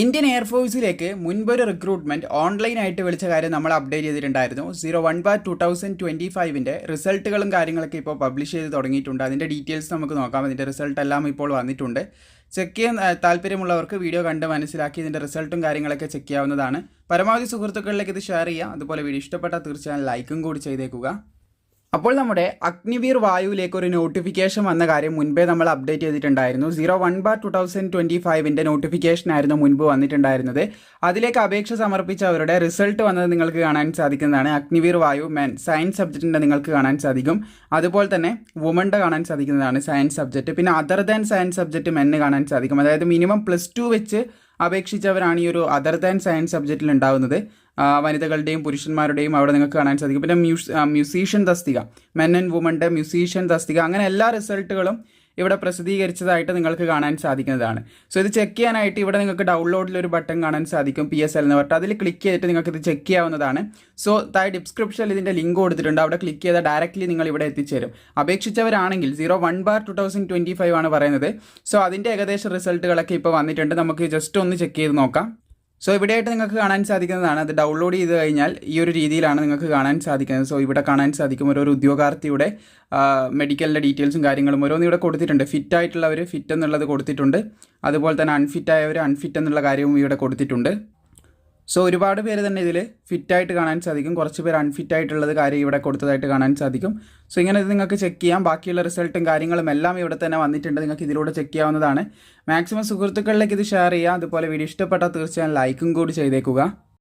Indian എയർഫോഴ്സിലേക്ക് മുൻപൊരു recruitment ഓൺലൈനായിട്ട് വിളിച്ച കാര്യം നമ്മൾ അപ്ഡേറ്റ് ചെയ്തിട്ടുണ്ടായിരുന്നു. Zero one bar two thousand twenty ഫൈവിന്റെ റിസൾട്ടുകളും കാര്യങ്ങളൊക്കെ ഇപ്പോൾ പബ്ലിഷ് ചെയ്ത് തുടങ്ങിയിട്ടുണ്ട്. അതിന്റെ ഡീറ്റെയിൽസ് നമുക്ക് നോക്കാം. അതിന്റെ റിസൾട്ട് എല്ലാം ഇപ്പോൾ വന്നിട്ടുണ്ട്. ചെക്ക് ചെയ്യാൻ താല്പര്യമുള്ളവർക്ക് വീഡിയോ കണ്ട് മനസ്സിലാക്കി ഇതിന്റെ റിസൾട്ടും കാര്യങ്ങളൊക്കെ ചെക്ക് ചെയ്യാവുന്നതാണ്. പരമാവധി സുഹൃത്തുക്കളിലേക്ക് ഇത് ഷെയർ ചെയ്യുക. അതുപോലെ വീഡിയോ ഇഷ്ടപ്പെട്ടാൽ തീർച്ചയായും ലൈക്കും കൂടി ചെയ്തേക്കുക. അപ്പോൾ നമ്മുടെ അഗ്നിവീർ വായുവിലേക്ക് ഒരു നോട്ടിഫിക്കേഷൻ വന്ന കാര്യം മുൻപേ നമ്മൾ അപ്ഡേറ്റ് ചെയ്തിട്ടുണ്ടായിരുന്നു. Zero one bar two thousand twenty ഫൈവിന്റെ notification ആയിരുന്നു മുൻപ് വന്നിട്ടുണ്ടായിരുന്നത്. അതിലേക്ക് അപേക്ഷ സമർപ്പിച്ചവരുടെ റിസൾട്ട് വന്നത് നിങ്ങൾക്ക് കാണാൻ സാധിക്കുന്നതാണ്. അഗ്നിവീർ വായു മെൻ സയൻസ് സബ്ജക്റ്റിന്റെ നിങ്ങൾക്ക് കാണാൻ സാധിക്കും. അതുപോലെ തന്നെ വുമന്റെ കാണാൻ സാധിക്കുന്നതാണ് സയൻസ് സബ്ജക്റ്റ് പിന്നെ അതർ ദാൻ സയൻസ് സബ്ജക്റ്റ് മെന്ന് കാണാൻ സാധിക്കും. അതായത് മിനിമം പ്ലസ് ടു വെച്ച് അപേക്ഷിച്ചവരാണ് ഈ ഒരു അതർ ദാൻ സയൻസ് സബ്ജക്റ്റിൽ ഉണ്ടാവുന്നത്. ആ, വനിതകളുടെയും പുരുഷന്മാരുടെയും അവിടെ നിങ്ങൾക്ക് കാണാൻ സാധിക്കും. പിന്നെ മ്യൂസീഷ്യൻ തസ്തിക മെൻ ആൻഡ് വുമന്റെ മ്യൂസീഷ്യൻ തസ്തിക അങ്ങനെ എല്ലാ റിസൾട്ടുകളും ഇവിടെ പ്രസിദ്ധീകരിച്ചതായിട്ട് നിങ്ങൾക്ക് കാണാൻ സാധിക്കുന്നതാണ്. സോ ഇത് ചെക്ക് ചെയ്യാനായിട്ട് ഇവിടെ നിങ്ങൾക്ക് ഡൗൺലോഡിൽ ഒരു ബട്ടൺ കാണാൻ സാധിക്കും പി എസ് എൽ എന്ന് പറഞ്ഞിട്ട്. അതിൽ ക്ലിക്ക് ചെയ്തിട്ട് നിങ്ങൾക്ക് ഇത് ചെക്ക് ചെയ്യാവുന്നതാണ്. സോ താഴെ ഡിസ്ക്രിപ്ഷനിൽ ഇതിന്റെ ലിങ്ക് കൊടുത്തിട്ടുണ്ട്. അവിടെ ക്ലിക്ക് ചെയ്താൽ ഡയറക്റ്റ്ലി നിങ്ങൾ ഇവിടെ എത്തിച്ചേരും. അപേക്ഷിച്ചവരാണെങ്കിൽ zero one bar two thousand twenty five ആണ് പറയുന്നത്. സോ അതിന്റെ ഏകദേശം റിസൾട്ടുകളൊക്കെ ഇപ്പോൾ വന്നിട്ടുണ്ട്. നമുക്ക് ജസ്റ്റ് ഒന്ന് ചെക്ക് ചെയ്ത് നോക്കാം. സോ ഇവിടെയായിട്ട് നിങ്ങൾക്ക് കാണാൻ സാധിക്കുന്നതാണ്. അത് ഡൗൺലോഡ് ചെയ്ത് കഴിഞ്ഞാൽ ഈ ഒരു രീതിയിലാണ് നിങ്ങൾക്ക് കാണാൻ സാധിക്കുന്നത്. സോ ഇവിടെ കാണാൻ സാധിക്കും ഓരോ ഉദ്യോഗാർത്ഥിയുടെ മെഡിക്കലിന്റെ ഡീറ്റെയിൽസും കാര്യങ്ങളും. ഓരോന്നും ഇവിടെ കൊടുത്തിട്ടുണ്ട്. ഫിറ്റ് ആയിട്ടുള്ളവർ ഫിറ്റ് എന്നുള്ളത് കൊടുത്തിട്ടുണ്ട്. അതുപോലെ തന്നെ അൺഫിറ്റ് ആയവർ അൺഫിറ്റ് എന്നുള്ള കാര്യവും ഇവിടെ കൊടുത്തിട്ടുണ്ട്. സോ ഒരുപാട് പേര് തന്നെ ഇതിൽ ഫിറ്റായിട്ട് കാണാൻ സാധിക്കും. കുറച്ച് പേര് അൺഫിറ്റ് ആയിട്ടുള്ളത് കാര്യം ഇവിടെ കൊടുത്തതായിട്ട് കാണാൻ സാധിക്കും. സോ ഇങ്ങനെ ഇത് നിങ്ങൾക്ക് ചെക്ക് ചെയ്യാം. ബാക്കിയുള്ള റിസൾട്ടും കാര്യങ്ങളും എല്ലാം ഇവിടെ തന്നെ വന്നിട്ടുണ്ട്. നിങ്ങൾക്ക് ഇതിലൂടെ ചെക്ക് ചെയ്യാവുന്നതാണ്. മാക്സിമം സുഹൃത്തുക്കളിലേക്ക് ഇത് ഷെയർ ചെയ്യുക. അതുപോലെ വീഡിയോ ഇഷ്ടപ്പെട്ടാൽ തീർച്ചയായും ലൈക്കും കൂടി ചെയ്തേക്കുക.